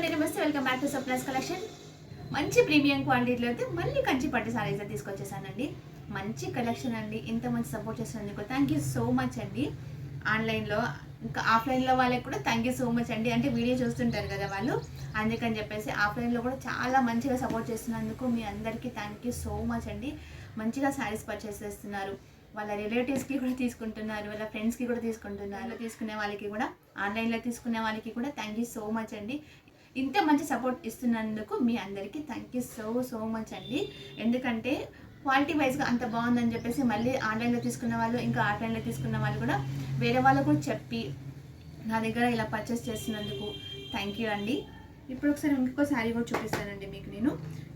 అండి నమస్తే welcome back to సప్లస్ కలెక్షన్. మంచి ప్రీమియం క్వాలిటీలో అయితే మళ్ళీ కంచి పట్టు సారీస్ అయితే తీసుకొచ్చేసానండి. మంచి కలెక్షన్ అండి ఇంత మంచి సపోర్ట్ చేసినందుకు థ్యాంక్ యూ సో మచ్ అండి. ఆన్లైన్లో ఇంకా ఆఫ్లైన్లో వాళ్ళకి కూడా థ్యాంక్ యూ సో మచ్ అండి. అంటే వీడియో చూస్తుంటారు కదా వాళ్ళు అందుకని చెప్పేసి ఆఫ్లైన్లో కూడా చాలా మంచిగా సపోర్ట్ చేస్తున్నందుకు మీ అందరికీ థ్యాంక్ యూ సో మచ్ అండి. మంచిగా శారీస్ పర్చేస్ చేస్తున్నారు. వాళ్ళ రిలేటివ్స్కి కూడా తీసుకుంటున్నారు వాళ్ళ ఫ్రెండ్స్కి కూడా తీసుకుంటున్నారు. తీసుకునే వాళ్ళకి కూడా ఆన్లైన్లో తీసుకునే వాళ్ళకి కూడా థ్యాంక్ యూ సో మచ్ అండి. ఇంత మంచి సపోర్ట్ ఇస్తున్నందుకు మీ అందరికీ thank you so so much అండి. ఎందుకంటే క్వాలిటీ వైజ్గా అంత బాగుందని చెప్పేసి మళ్ళీ ఆన్లైన్లో తీసుకున్న వాళ్ళు ఇంకా ఆఫ్లైన్లో తీసుకున్న వాళ్ళు కూడా వేరే వాళ్ళకు కూడా చెప్పి నా దగ్గర ఇలా పర్చేస్ చేస్తున్నందుకు థ్యాంక్ యూ అండి. ఇప్పుడు ఒకసారి ఇంకొక శారీ కూడా చూపిస్తానండి మీకు నేను.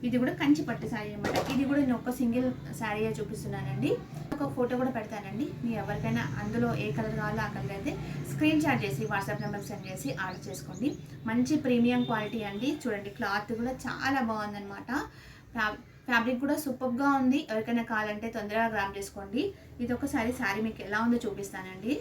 ఇది కూడా కంచి పట్టు శారీ అనమాట ఇది కూడా నేను ఒక సింగిల్ శారీగా చూపిస్తున్నానండి. ఒక ఫోటో కూడా పెడతానండి. మీ ఎవరికైనా అందులో ఏ కలర్ కావాలో ఆ కలర్ అయితే స్క్రీన్ షాట్ చేసి వాట్సాప్ నెంబర్ సెండ్ చేసి ఆర్డర్ చేసుకోండి. మంచి ప్రీమియం క్వాలిటీ అండి. చూడండి క్లాత్ కూడా చాలా బాగుందనమాట ఫ్యా- ఫ్యాబ్రిక్ కూడా సూపర్గా ఉంది. ఎవరికైనా కావాలంటే తొందరగా గ్రామ్ చేసుకోండి. ఇది ఒకసారి శారీ మీకు ఎలా ఉందో చూపిస్తానండి.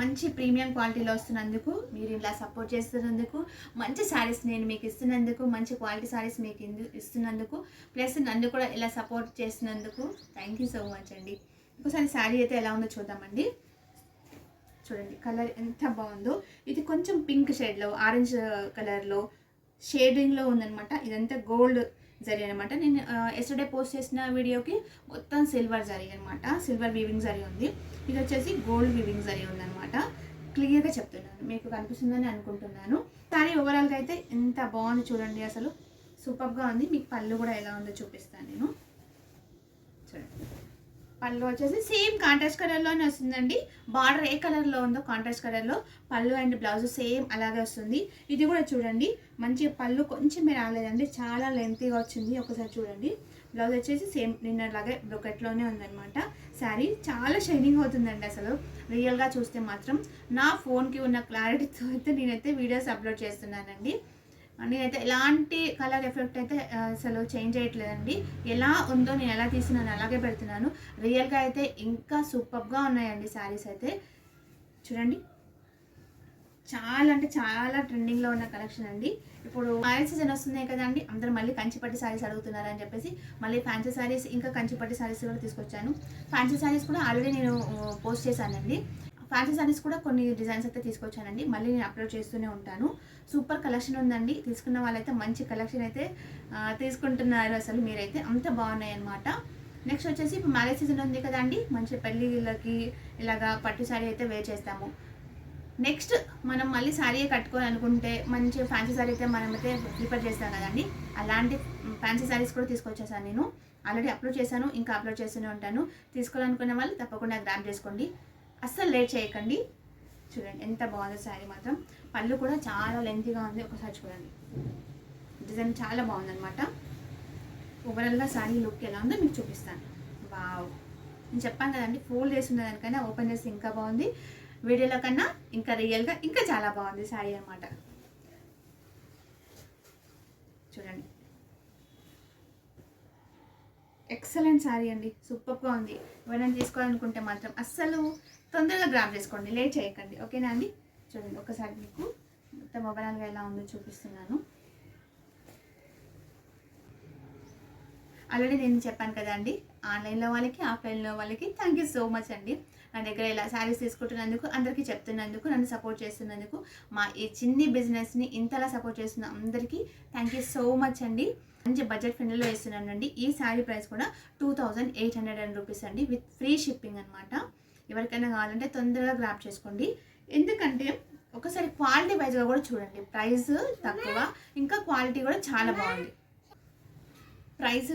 మంచి ప్రీమియం క్వాలిటీలో వస్తున్నందుకు మీరు ఇలా సపోర్ట్ చేస్తున్నందుకు మంచి శారీస్ నేను మీకు ఇస్తున్నందుకు మంచి క్వాలిటీ శారీస్ మీకు ఇస్తున్నందుకు ప్లస్ నన్ను కూడా ఇలా సపోర్ట్ చేసినందుకు థ్యాంక్ యూ సో మచ్ అండి. ఒకసారి శారీ అయితే ఎలా ఉందో చూద్దామండి. చూడండి కలర్ ఎంత బాగుందో. ఇది కొంచెం పింక్ షేడ్లో ఆరెంజ్ కలర్లో షేడింగ్లో ఉందనమాట ఇదంతా గోల్డ్ జరీ అనమాట నేను ఎస్టర్డే పోస్ట్ చేసిన వీడియోకి మొత్తం సిల్వర్ జరీ అనమాట సిల్వర్ వీవింగ్ జరీ ఉంది. ఇది వచ్చేసి గోల్డ్ వివింగ్స్ అని ఉందన్నమాట. క్లియర్గా చెప్తున్నాను. మీకు కనిపిస్తుందని అనుకుంటున్నాను. సారీ ఓవరాల్గా అయితే ఎంత బాగుంది చూడండి అసలు. సూపర్గా ఉంది. మీకు పళ్ళు కూడా ఎలా ఉందో చూపిస్తాను నేను. చూడండి. పళ్ళు వచ్చేసి సేమ్ కాంట్రాస్ట్ కలర్లోనే వస్తుందండి. బార్డర్ ఏ కలర్లో ఉందో కాంట్రాస్ట్ కలర్లో పళ్ళు అండ్ బ్లౌజ్ సేమ్ అలాగే వస్తుంది. ఇది కూడా చూడండి. మంచి పళ్ళు కొంచెమే రాలేదండి. చాలా లెంతీగా వచ్చింది. ఒకసారి చూడండి. బ్లౌజ్ వచ్చేసి సేమ్ నిన్నలాగే బ్రొకెట్లోనే ఉందన్నమాట. శారీ చాలా షైనింగ్ అవుతుందండి అసలు. రియల్గా చూస్తే మాత్రం నా ఫోన్కి ఉన్న క్లారిటీతో అయితే నేనైతే వీడియోస్ అప్లోడ్ చేస్తున్నానండి. నేనైతే ఎలాంటి కలర్ ఎఫెక్ట్ అయితే అసలు చేంజ్ చేయట్లేదండి. ఎలా ఉందో నేను ఎలా తీసినాను అలాగే పెడుతున్నాను. రియల్గా అయితే ఇంకా సూపర్గా ఉన్నాయండి శారీస్ అయితే. చూడండి. చాలా అంటే చాలా ట్రెండింగ్లో ఉన్న కలెక్షన్ అండి. ఇప్పుడు మ్యారేజ్ సీజన్ వస్తున్నాయి కదండి అందరు మళ్ళీ కంచిపట్టి శారీస్ అడుగుతున్నారు అని చెప్పేసి మళ్ళీ ఫ్యాన్సీ శారీస్ ఇంకా కంచిపట్టి శారీస్ కూడా తీసుకొచ్చాను. ఫ్యాన్సీ శారీస్ కూడా ఆల్రెడీ నేను పోస్ట్ చేశానండి. ఫ్యాన్సీ శారీస్ కూడా కొన్ని డిజైన్స్ అయితే తీసుకొచ్చానండి. మళ్ళీ నేను అప్లోడ్ చేస్తూనే ఉంటాను. సూపర్ కలెక్షన్ ఉందండి. తీసుకున్న వాళ్ళైతే మంచి కలెక్షన్ అయితే తీసుకుంటున్నారు అసలు మీరైతే. అంత బాగున్నాయి అనమాట నెక్స్ట్ వచ్చేసి ఇప్పుడు మ్యారేజ్ సీజన్ ఉంది కదండి మంచి పెళ్ళిళ్ళకి ఇలాగా పట్టు శారీ అయితే వేర్ చేస్తాము. నెక్స్ట్ మనం మళ్ళీ శారీ కట్టుకోవాలనుకుంటే మంచి ఫ్యాన్సీ శారీ అయితే మనం అయితే ప్రిఫర్ చేస్తాం కదండి. అలాంటి ఫ్యాన్సీ శారీస్ కూడా తీసుకొచ్చేసాను నేను. ఆల్రెడీ అప్లోడ్ చేశాను ఇంకా అప్లోడ్ చేస్తూనే ఉంటాను. తీసుకోవాలనుకునే వాళ్ళు తప్పకుండా గ్రాప్ చేసుకోండి. అస్సలు లేట్ చేయకండి. చూడండి ఎంత బాగుందో శారీ మాత్రం. పళ్ళు కూడా చాలా లెంతీగా ఉంది. ఒకసారి చూడండి. డిజైన్ చాలా బాగుందన్నమాట. ఓవరాల్గా శారీ లుక్ ఎలా ఉందో మీకు చూపిస్తాను. వావ్ నేను చెప్పాను కదండి ఫోల్డ్ చేసి ఉన్నదానికన్నా ఓపెన్ చేసి ఇంకా బాగుంది. వీడియోలో కన్నా ఇంకా రియల్గా ఇంకా చాలా బాగుంది శారీ అనమాట చూడండి. ఎక్సలెంట్ శారీ అండి. సూపర్గా ఉంది. ఎవరైనా తీసుకోవాలనుకుంటే మాత్రం అస్సలు తొందరగా గ్రామ్ చేసుకోండి. లేట్ చేయకండి. ఓకేనా అండి? చూడండి ఒకసారి మీకు మొత్తం ఓవరాల్గా ఎలా ఉందో చూపిస్తున్నాను. ఆల్రెడీ నేను చెప్పాను కదండి ఆన్లైన్లో వాళ్ళకి ఆఫ్లైన్లో వాళ్ళకి థ్యాంక్ యూ సో మచ్ అండి. నా దగ్గర ఇలా శారీస్ తీసుకుంటున్నందుకు అందరికీ చెప్తున్నందుకు నన్ను సపోర్ట్ చేస్తున్నందుకు మా ఈ చిన్ని బిజినెస్ని ఇంతలా సపోర్ట్ చేస్తున్న అందరికీ థ్యాంక్ యూ సో మచ్ అండి. మంచి బడ్జెట్ ఫ్రెండ్లో ఇస్తున్నానండి ఈ శారీ ప్రైస్ కూడా two thousand eight hundred and rupees అండి విత్ ఫ్రీ షిప్పింగ్ అనమాట ఎవరికైనా కావాలంటే తొందరగా గ్రాప్ చేసుకోండి. ఎందుకంటే ఒకసారి క్వాలిటీ వైజ్గా కూడా చూడండి ప్రైస్ తక్కువ ఇంకా క్వాలిటీ కూడా చాలా బాగుంది. ప్రైస్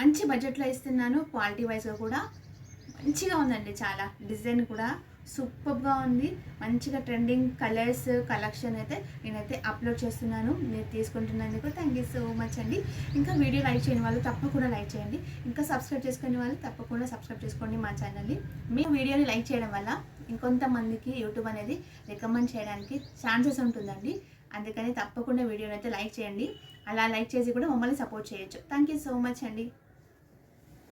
మంచి బడ్జెట్లో ఇస్తున్నాను. క్వాలిటీ వైజ్గా కూడా మంచిగా ఉందండి చాలా. డిజైన్ కూడా సూపర్గా ఉంది. మంచిగా ట్రెండింగ్ కలర్స్ కలెక్షన్ అయితే నేనైతే అప్లోడ్ చేస్తున్నాను. మీరు తీసుకుంటున్నందుకు థ్యాంక్ యూ సో మచ్ అండి. ఇంకా వీడియో లైక్ చేయని వాళ్ళు తప్పకుండా లైక్ చేయండి. ఇంకా సబ్స్క్రైబ్ చేసుకునే వాళ్ళు తప్పకుండా సబ్స్క్రైబ్ చేసుకోండి మా ఛానల్ని మీ వీడియోని లైక్ చేయడం వల్ల ఇంకొంతమందికి యూట్యూబ్ అనేది రికమెండ్ చేయడానికి ఛాన్సెస్ ఉంటుందండి. అందుకని తప్పకుండా వీడియోని అయితే లైక్ చేయండి. అలా లైక్ చేసి కూడా మమ్మల్ని సపోర్ట్ చేయొచ్చు. థ్యాంక్ యూ సో మచ్ అండి.